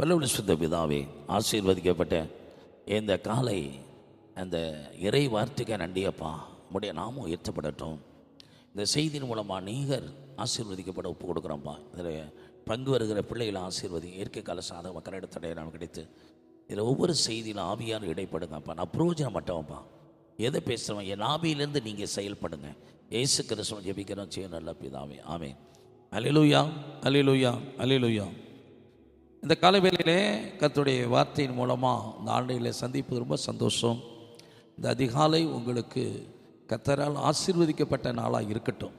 பல்லவன சுத்த பிதாவே ஆசீர்வதிக்கப்பட்ட இந்த காலை அந்த இறை வார்த்தைக்கு நன்றியப்பா உடைய நாமும் உயர்த்தப்படட்டும். இந்த செய்தியின் மூலமாக நீகர் ஆசீர்வதிக்கப்பட ஒப்பு கொடுக்குறோம்ப்பா. இதில் பங்கு வருகிற பிள்ளைகளை ஆசீர்வதி இயற்கை கால சாதக மக்களிடத்தடைய நாம் கிடைத்து இதில் ஒவ்வொரு செய்தியிலும் ஆவியான இடைப்படுங்கப்பா. நான் புரோஜனம் மட்டவன்ப்பா எதை பேசுகிறோம் என் ஆவியிலேருந்து நீங்கள் செயல்படுங்க. ஏசு கிறிஸ்துவன் ஜெபிக்கிறோம் செய்ய நல்ல பிதாவே. ஆமே அலிலுயா அலிலுயா அலிலுயா இந்த காலவேளையிலே கத்துடைய வார்த்தையின் மூலமாக இந்த ஆண்டையில் சந்திப்பு ரொம்ப சந்தோஷம். இந்த அதிகாலை உங்களுக்கு கத்தரால் ஆசீர்வதிக்கப்பட்ட நாளாக இருக்கட்டும்.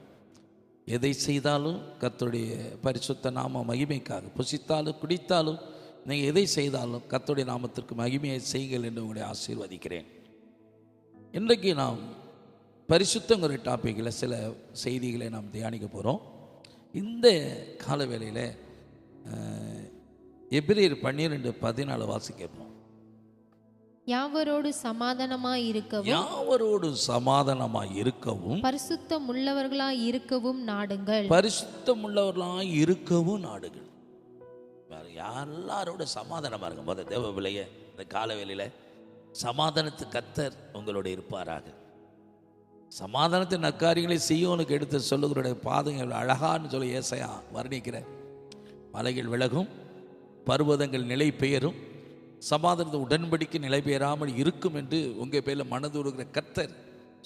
எதை செய்தாலும் கத்துடைய பரிசுத்த நாம மகிமைக்காக புசித்தாலும் குடித்தாலும் நீங்கள் எதை செய்தாலும் கர்த்தருடைய நாமத்திற்கு மகிமையை செய்கள் என்று உங்களை ஆசீர்வதிக்கிறேன். இன்றைக்கு நாம் பரிசுத்தங்கிற டாப்பிக்கில் சில செய்திகளை நாம் தியானிக்க போகிறோம் இந்த காலவேளையில் எபிரியர் பன்னிரெண்டு பதினாலு வாசிக்கப்போம் யாவரோடு சமாதானமாய் இருக்கவும் யாவரோடு சமாதானமாய் இருக்கவும் பரிசுத்தம் உள்ளவர்களாய் இருக்கவும் நாடுங்கள். பரிசுத்தம் உள்ளவர்களாய் இருக்கவும் நாடுகள் வேற எல்லாரோட சமாதானமாக இருங்க. முத தேவ விலைய இந்த காலவேளையில் சமாதானத்து கத்தர் உங்களோட இருப்பாராக. சமாதானத்தை நக்காரியங்களை செய்யோனுக்கு எடுத்து சொல்லுகிறோடைய பாதங்கள் அழகான்னு சொல்லி ஏசையா வர்ணிக்கிற மலைகள் விலகும். பர்வதங்கள் நிலை பெயரும் சமாதானத்தை உடன்படிக்கை நிலை பெயராமல் இருக்கும் என்று உங்கள் பேரில் மனதுருகிற கர்த்தர்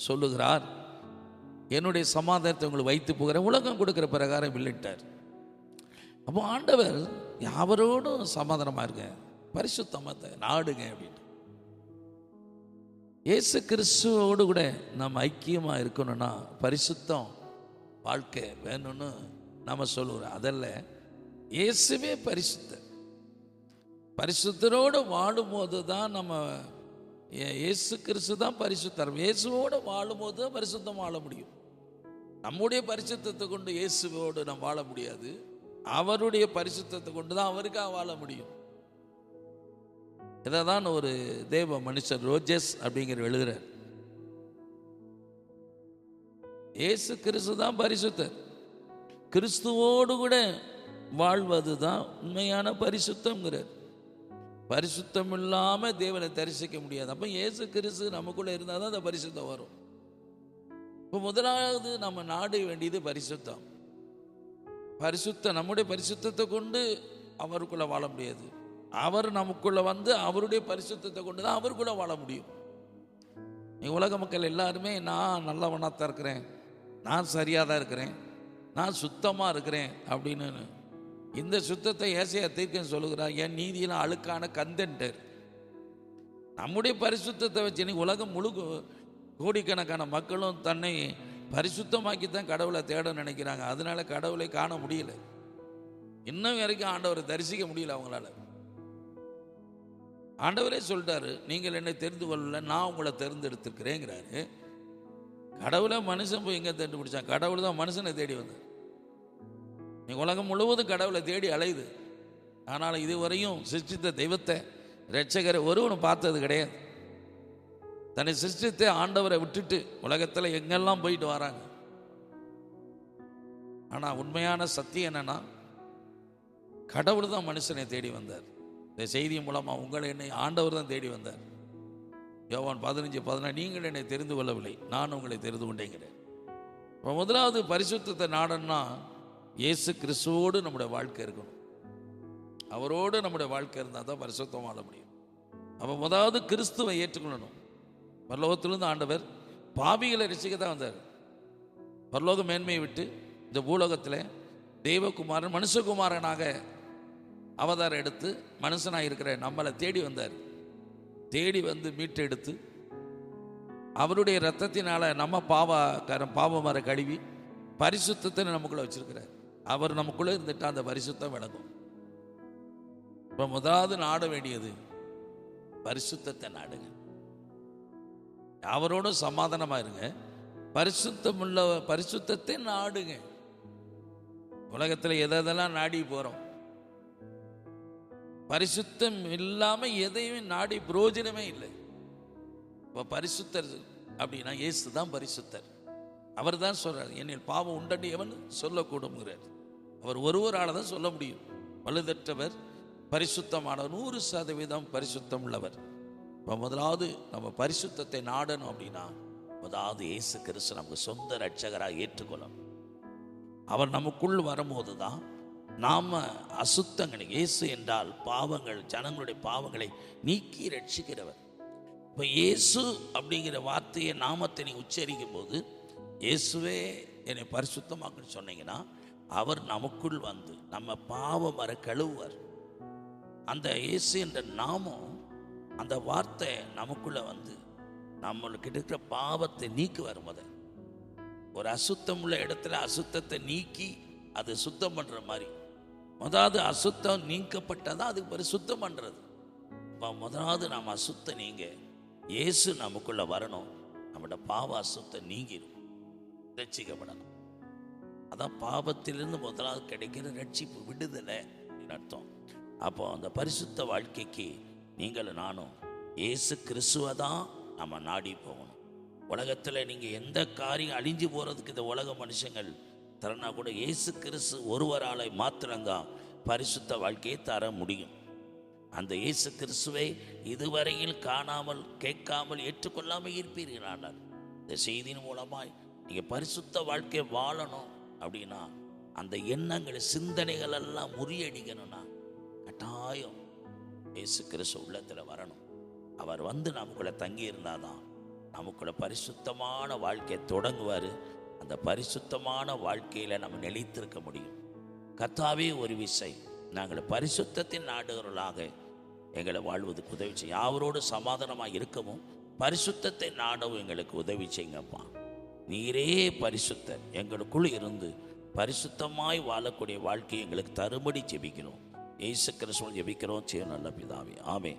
சொல்லுகிறார். என்னுடைய சமாதானத்தை உங்களுக்கு வைத்து போகிற உலகம் கொடுக்குற பிரகாரம் இல்லைட்டார் அப்போ ஆண்டவர் யாவரோடும் சமாதானமாக இருங்க பரிசுத்தமாக நாடுங்க அப்படின்ட்டு. இயேசு கிறிஸ்துவோடு கூட நம்ம ஐக்கியமாக இருக்கணும்னா பரிசுத்தம் வாழ்க்கை வேணும்னு நம்ம சொல்லுகிறோம் அதல்ல இயேசுவே பரிசுத்தர். பரிசுத்தரோடு வாழும்போது தான் நம்ம ஏ- இயேசு கிறிஸ்து தான் பரிசுத்தர் இயேசுவோடு வாழும்போது தான் பரிசுத்தம் வாழ முடியும். நம்முடைய பரிசுத்தத்தை கொண்டு இயேசுவோடு நம்ம வாழ முடியாது. அவருடைய பரிசுத்தத்தை கொண்டு தான் அவருக்காக வாழ முடியும். இதை தான் ஒரு தேவ மனுஷர் ரோஜஸ் அப்படிங்கிற எழுதுறார். இயேசு கிறிஸ்து தான் பரிசுத்தர். கிறிஸ்துவோடு கூட வாழ்வது தான் உண்மையான பரிசுத்தங்கிறார் பரிசுத்தம் இல்லாமல் தேவனை தரிசிக்க முடியாது. அப்போ இயேசு கிறிஸ்து நமக்குள்ளே இருந்தால் தான் அந்த பரிசுத்தம் வரும். இப்போ முதலாவது நம்ம நாட வேண்டியது பரிசுத்தம். பரிசுத்தம் நம்முடைய பரிசுத்தத்தை கொண்டு அவருக்குள்ள வாழ முடியாது. அவர் நமக்குள்ள வந்து அவருடைய பரிசுத்தத்தை கொண்டு தான் அவருக்குள்ள வாழ முடியும். நீ உலக மக்கள் எல்லாருமே நான் நல்லவனாக தான் இருக்கிறேன். நான் சரியாக தான் இருக்கிறேன். நான் சுத்தமாக இருக்கிறேன் அப்படின்னு இந்த சுத்தத்தை ஏசையா தீர்க்கன் சொல்லுகிறார் என் நீதியெல்லாம் அழுக்கான கந்தன்டர். நம்முடைய பரிசுத்தத்தை வச்சு நீ உலகம் முழு கோடிக்கணக்கான மக்களும் தன்னை பரிசுத்தமாக்கி தான் கடவுளை தேட நினைக்கிறாங்க. அதனால கடவுளை காண முடியல. இன்னும் வரைக்கும் ஆண்டவரை தரிசிக்க முடியல அவங்களால. ஆண்டவரே சொல்லிட்டாரு நீங்கள் என்னை தெரிந்து கொள்ளல நான் உங்களை தெரிந்தெடுத்திருக்கிறேங்கிறாரு. கடவுளை மனுஷன் போய் எங்கே தேடி பிடிச்சான்? கடவுள் தான் மனுஷனை தேடி வந்தார். நீ உலகம் முழுவதும் கடவுளை தேடி அலையுது. ஆனால் இதுவரையும் சிருஷ்டித்த தெய்வத்தை ரட்சகரை ஒருவனும் பார்த்தது கிடையாது. தன்னை சிருஷ்டித்த ஆண்டவரை விட்டுட்டு உலகத்தில் எங்கெல்லாம் போயிட்டு வராங்க? ஆனால் உண்மையான சத்தியம் என்னன்னா கடவுள் தான் மனுஷனை தேடி வந்தார். இந்த செய்தி மூலமாக உங்களை என்னை ஆண்டவர் தான் தேடி வந்தார். யோவான் பதினஞ்சு பதினாறு நீங்கள் என்னை தெரிந்து கொள்ளவில்லை நான் உங்களை தெரிந்து கொண்டேங்கிறேன். இப்போ முதலாவது பரிசுத்தத்தை நாடன்னா இயேசு கிறிஸ்துவோடு நம்முடைய வாழ்க்கை இருக்கணும். அவரோடு நம்முடைய வாழ்க்கை இருந்தால் தான் பரிசுத்தம் வாழ முடியும். அப்போ முதலாவது கிறிஸ்துவை ஏற்றுக்கொள்ளணும். பரலோகத்திலிருந்து ஆண்டவர் பாவிகளை ரசிக்க தான் வந்தார். பரலோக மேன்மையை விட்டு இந்த பூலோகத்தில் தெய்வகுமாரன் மனுஷகுமாரனாக அவதாரம் எடுத்து மனுஷனாக இருக்கிற நம்மளை தேடி வந்தார். தேடி வந்து மீட்டெடுத்து அவருடைய ரத்தத்தினால நம்ம பாவக்காரன் பாவமர கழுவி பரிசுத்தத்தை நமக்குள்ளே வச்சிருக்கிறார். அவர் நமக்குள்ளே இருந்துட்டால் அந்த பரிசுத்தம் விளங்கும் இப்போ முதலாவது நாட வேண்டியது பரிசுத்தத்தை நாடுங்க. அவரோடும் சமாதானமாக இருங்க. பரிசுத்தம் உள்ள பரிசுத்தத்தை நாடுங்க. உலகத்தில் எதை எதெல்லாம் நாடி போகிறோம் பரிசுத்தம் இல்லாமல் எதையும் நாடி புரோஜனமே இல்லை. இப்போ பரிசுத்தர் அப்படின்னா இயேசு தான் பரிசுத்தர். அவர் தான் சொல்கிறார் என்னில் பாவம் உண்டன்னு எவன் சொல்லக்கூடுங்கிறார் அவர் ஒருவரால் தான் சொல்ல முடியும். வலுதற்றவர் பரிசுத்தமான நூறு சதவீதம் பரிசுத்தம் உள்ளவர் இப்போ முதலாவது நம்ம பரிசுத்தத்தை நாடணும் அப்படின்னா முதலாவது இயேசு கிறிஸ்து நமக்கு சொந்த ரட்சகராக ஏற்றுக்கொள்ளணும். அவர் நமக்குள் வரும்போது தான் நாம் அசுத்தங்கள் இயேசு என்றால் பாவங்கள் ஜனங்களுடைய பாவங்களை நீக்கி ரட்சிக்கிறவர் இப்போ இயேசு அப்படிங்கிற வார்த்தையை நாமத்தை நீ உச்சரிக்கும் போது இயேசுவே என்னை பரிசுத்தமாக்குன்னு சொன்னீங்கன்னா அவர் நமக்குள் வந்து நம்ம பாவம் வர கழுவுவார். அந்த இயேசு என்ற நாமம் அந்த வார்த்தை நமக்குள்ளே வந்து நம்மளுக்கு இருக்கிற பாவத்தை நீக்குவார் முதல். ஒரு அசுத்தம் உள்ள இடத்துல அசுத்தத்தை நீக்கி அதை சுத்தம் பண்ணுற மாதிரி. முதலாவது அசுத்தம் நீக்கப்பட்டதான் அதுக்கு பிறகு சுத்தம் பண்ணுறது இப்போ முதலாவது நாம் அசுத்தம் நீங்க இயேசு நமக்குள்ளே வரணும். நம்மளோட பாவ அசுத்தம் நீங்கிடும் ரட்சிக்கப்படணும். அதான் பாவத்திலிருந்து முதலாவது கிடைக்கிற ரட்சிப்பு விடுதலை அர்த்தம். அப்போ அந்த பரிசுத்த வாழ்க்கைக்கு நீங்கள் நானும் இயேசு கிறிஸ்துவை தான் நம்ம நாடி போகணும். உலகத்தில் நீங்கள் எந்த காரியம் அழிஞ்சு போகிறதுக்கு இந்த உலக மனுஷங்கள் தரனா கூட இயேசு கிறிஸ்து ஒருவரால் மாத்திரம்தான் பரிசுத்த வாழ்க்கையை தர முடியும். அந்த இயேசு கிறிஸ்துவை இதுவரையில் காணாமல் கேட்காமல் ஏற்றுக்கொள்ளாமல் இருப்பீர்கள் ஆனால் இந்த செய்தியின் மூலமாய் நீங்கள் பரிசுத்த வாழ்க்கை வாழணும் அப்படின்னா அந்த எண்ணங்கள் சிந்தனைகள் எல்லாம் முறியடிக்கணும்னா கட்டாயம் இயேசு கிறிஸ்து உள்ளத்தில் வரணும். அவர் வந்து நமக்குள்ளே தங்கி இருந்தாதான் நமக்குள்ள பரிசுத்தமான வாழ்க்கையை தொடங்குவார். அந்த பரிசுத்தமான வாழ்க்கையில் நம்ம நிலைத்திருக்க முடியும். கத்தாவே ஒரு விசை நாங்கள் பரிசுத்தத்தின் நாடுகளாக எங்களை வாழ்வதுக்கு உதவி செய்யும் யாவரோடு சமாதானமாக இருக்கவும் பரிசுத்தத்தை நாடவும் எங்களுக்கு உதவி செய்யுங்கப்பா. நீரே பரிசுத்தர். எங்களுக்குள் இருந்து பரிசுத்தமாய் வாழக்கூடிய வாழ்க்கையை எங்களுக்கு தரும்படி ஜெபிக்கிறோம். ஏசு கிறிஸ்துவன் ஜெபிக்கிறோம். செய்ய நல்ல பிதாவே. ஆமே